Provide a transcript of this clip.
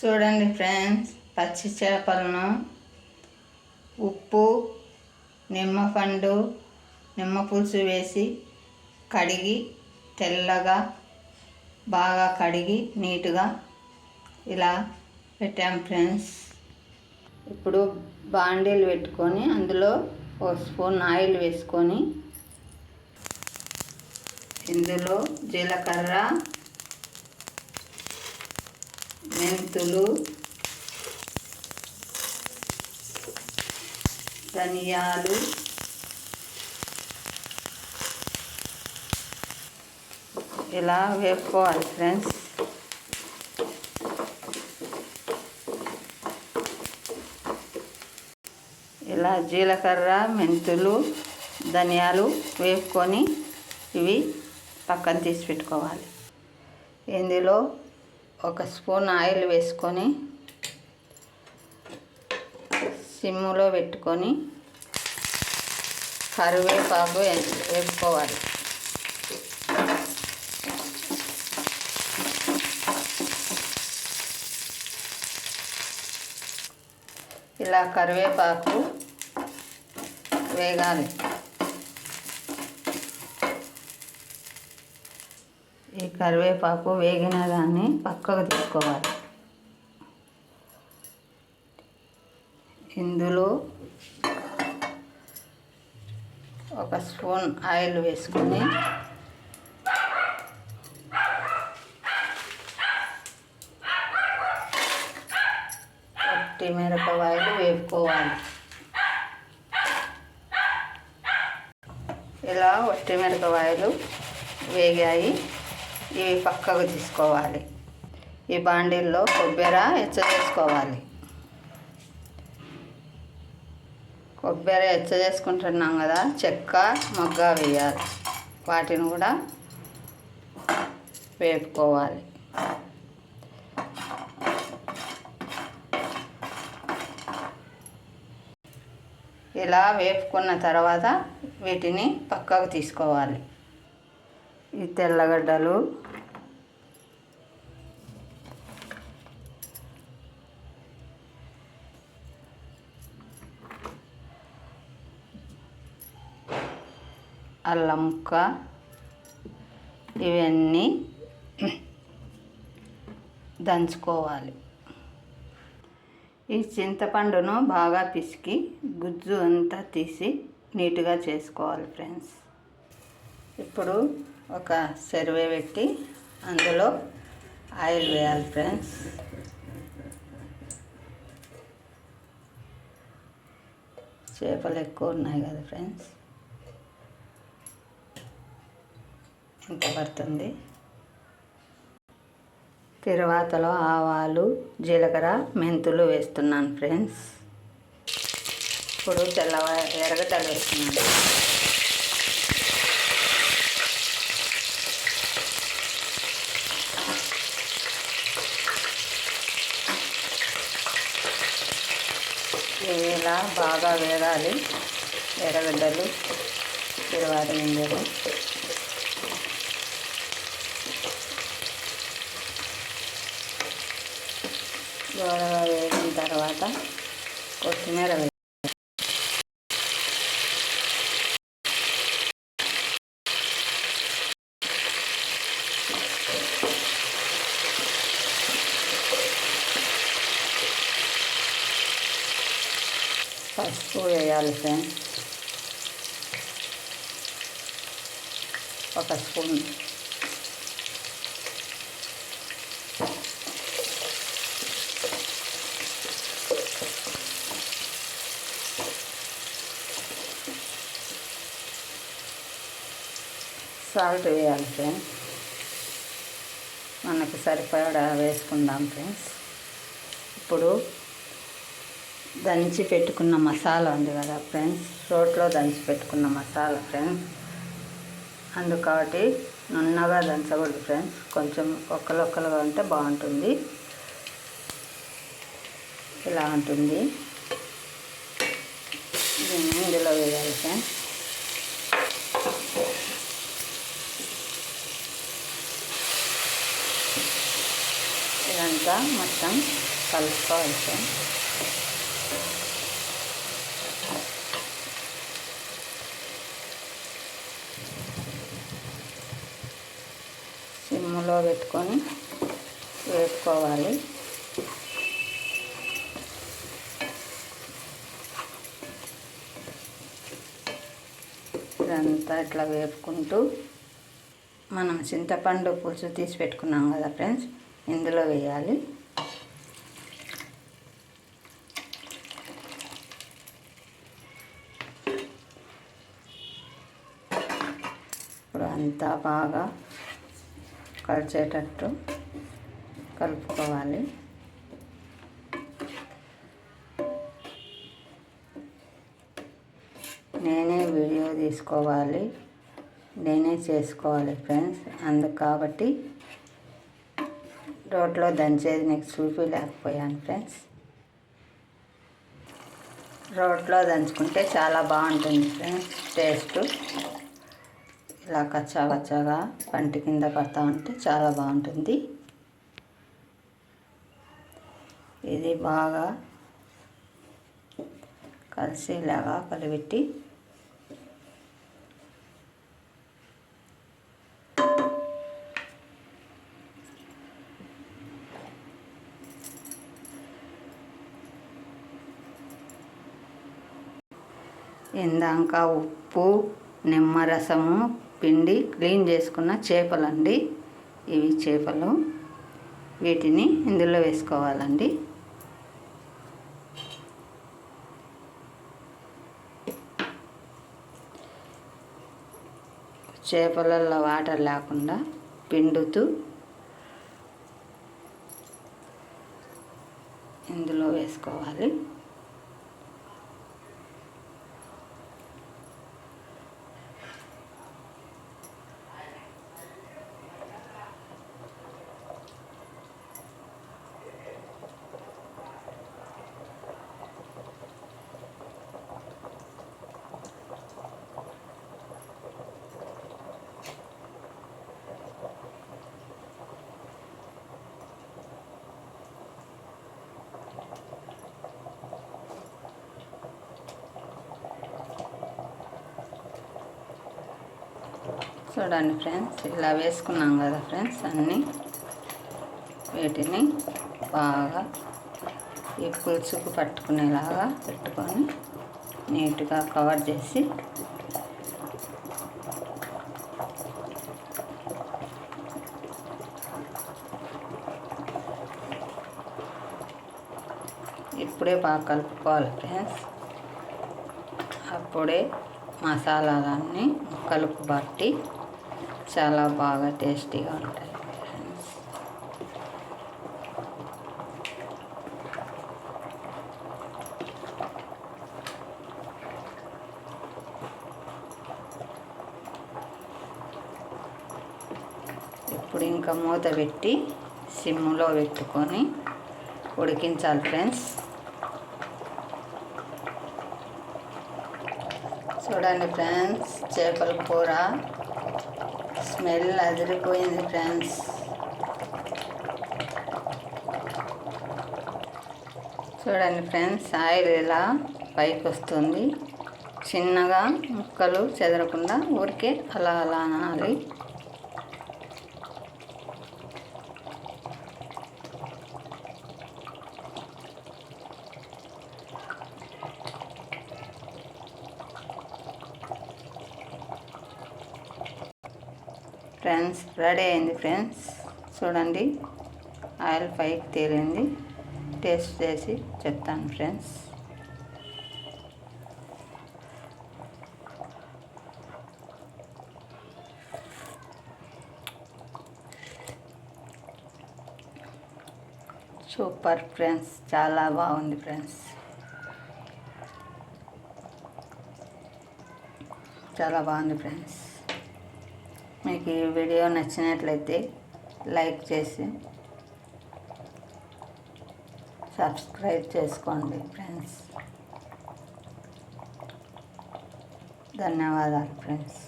చూడండి ఫ్రెండ్స్ పచ్చి చేపలను ఉప్పు నిమ్మపండు నిమ్మ పులుసు వేసి కడిగి తెల్లగా బాగా కడిగి నీట్గా ఇలా పెట్టాం ఫ్రెండ్స్. ఇప్పుడు బాండీలు పెట్టుకొని అందులో ఒక స్పూన్ ఆయిల్ వేసుకొని ఇందులో జీలకర్ర మెంతులు ధనియాలు ఇలా వేపుకోవాలి ఫ్రెండ్స్. ఇలా జీలకర్ర మెంతులు ధనియాలు వేపుకొని ఇవి పక్కన తీసి పెట్టుకోవాలి. ఇందులో ఒక స్పూన్ ఆయిల్ వేసుకొని సిమ్ములో పెట్టుకొని కరివేపాకు వేపుకోవాలి. ఇలా కరివేపాకు వేగాలి. ఈ కరివేపాకు వేగిన దాన్ని పక్కకు తీసుకోవాలి. ఇందులో ఒక స్పూన్ ఆయిల్ వేసుకొని ఒట్టి మిరపకాయలు వేపుకోవాలి. ఇలా ఒట్టి మిరపకాయలు వేగాయి. ఇవి పక్కకు తీసుకోవాలి? ఈ బాండీల్లో కొబ్బరి ఎచ్చ చేసుకోవాలి. కొబ్బరి ఎచ్చ చేసుకుంటున్నాం కదా చెక్క మొగ్గ వేయాలి. వాటిని కూడా వేపుకోవాలి. ఇలా వేపుకున్న తర్వాత వీటిని పక్కకు తీసుకోవాలి. ఈ తెల్లగడ్డలు. అల్లం ముక్క. ఇవన్నీ దంచుకోవాలి. ఈ చింతపండును బాగా పిసికి గుజ్జు అంతా తీసి నీట్గా చేసుకోవాలి ఫ్రెండ్స్. ఇప్పుడు ఒక సర్వే పెట్టి అందులో ఆయిల్ వేయాలి ఫ్రెండ్స్. చేపలు ఎక్కువ ఉన్నాయి కదా ఫ్రెండ్స్. ఎంత పడుతుంది. తిరువాతలో ఆవాలు జీలకర్ర మెంతులు వేస్తున్నాను ఫ్రెండ్స్. ఇప్పుడు తెల్లవ ఎరగడ్డలు వేస్తున్నాను ఇలా బాగా వేగాలి ఎర్రగడ్డలు తిరువాత గింజలు దూరగా వేసిన తర్వాత కొత్తిమీర పసుపు వేయాలి ఫ్రెండ్స్ ఒక స్పూన్ సాల్ట్ వేయాలి ఫ్రెండ్స్ మనకు సరిపడా వేసుకుందాం ఫ్రెండ్స్ ఇప్పుడు దంచి పెట్టుకున్న మసాలా ఉంది కదా ఫ్రెండ్స్. రోట్లో దంచి పెట్టుకున్న మసాలా ఫ్రెండ్స్. అందుకటి నున్నగా దంచకూడదు ఫ్రెండ్స్. కొంచెం ఒక్కలొక్కలుగా ఉంటే బాగుంటుంది. ఇలా ఉంటుంది. దీన్ని ఇందులో వేయాలి ఫ్రెండ్స్. ఇదంతా మొత్తం కలుపుకోవాలి ఫ్రెండ్స్. సిమ్లో పెట్టుకొని వేసుకోవాలి. ఇదంతా ఇట్లా వేపుకుంటూ మనం చింతపండు పులుసు తీసి పెట్టుకున్నాం కదా ఫ్రెండ్స్ ఇందులో వేయాలి. ఇప్పుడు అంతా బాగా కలిసేటట్టు కలుపుకోవాలి. నేనే వీడియో తీసుకోవాలి. నేనే చేసుకోవాలి ఫ్రెండ్స్. అందుకు కాబట్టి రోట్లో దంచేది నీకు చూపించలేకపోయాను ఫ్రెండ్స్. రోట్లో దంచుకుంటే చాలా బాగుంటుంది ఫ్రెండ్స్. టేస్ట్. ఇలా కచ్చా కచ్చాగా పంటి కింద పడతా ఉంటే చాలా బాగుంటుంది. ఇది బాగా కలిసేలాగా కలిపెట్టి ఇందాక ఉప్పు నిమ్మరసము పిండి క్లీన్ చేసుకున్న చేపలండి. ఇవి చేపలు. వీటిని ఇందులో వేసుకోవాలండి. చేపలలో వాటర్ లేకుండా పిండుతూ ఇందులో వేసుకోవాలి. చూడండి ఫ్రెండ్స్ ఇలా వేసుకున్నాం కదా ఫ్రెండ్స్ అన్నీ వీటిని బాగా ఈ పులుసుకు పట్టుకునేలాగా పెట్టుకొని నీట్గా కవర్ చేసి ఇప్పుడే బాగా కలుపుకోవాలి ఫ్రెండ్స్. అప్పుడే మసాలాలన్నీ కలుపు బట్టి చాలా బాగా టేస్టీగా ఉంటాయి. ఇప్పుడు ఇంకా మూత పెట్టి సిమ్లో పెట్టుకొని ఉడికించాలి ఫ్రెండ్స్. చూడండి ఫ్రెండ్స్ చేపల కూర స్మెల్ అదిరిపోయింది ఫ్రెండ్స్. చూడండి ఫ్రెండ్స్ ఆయిల్ ఇలా పైకి వస్తుంది చిన్నగా ముక్కలు చెదరకుండా ఊరికే అలా అలా అనాలి. ఫ్రెండ్స్ రెడీ అయింది ఫ్రెండ్స్. చూడండి ఆయిల్ పైకి తేలింది. టేస్ట్ చేసి చెప్తాను ఫ్రెండ్స్. సూపర్ ఫ్రెండ్స్ చాలా బాగుంది ఫ్రెండ్స్. చాలా బాగుంది ఫ్రెండ్స్. మీకు ఈ వీడియో నచ్చినట్లయితే లైక్ చేసి సబ్స్క్రైబ్ చేసుకోండి ఫ్రెండ్స్. ధన్యవాదాలు ఫ్రెండ్స్.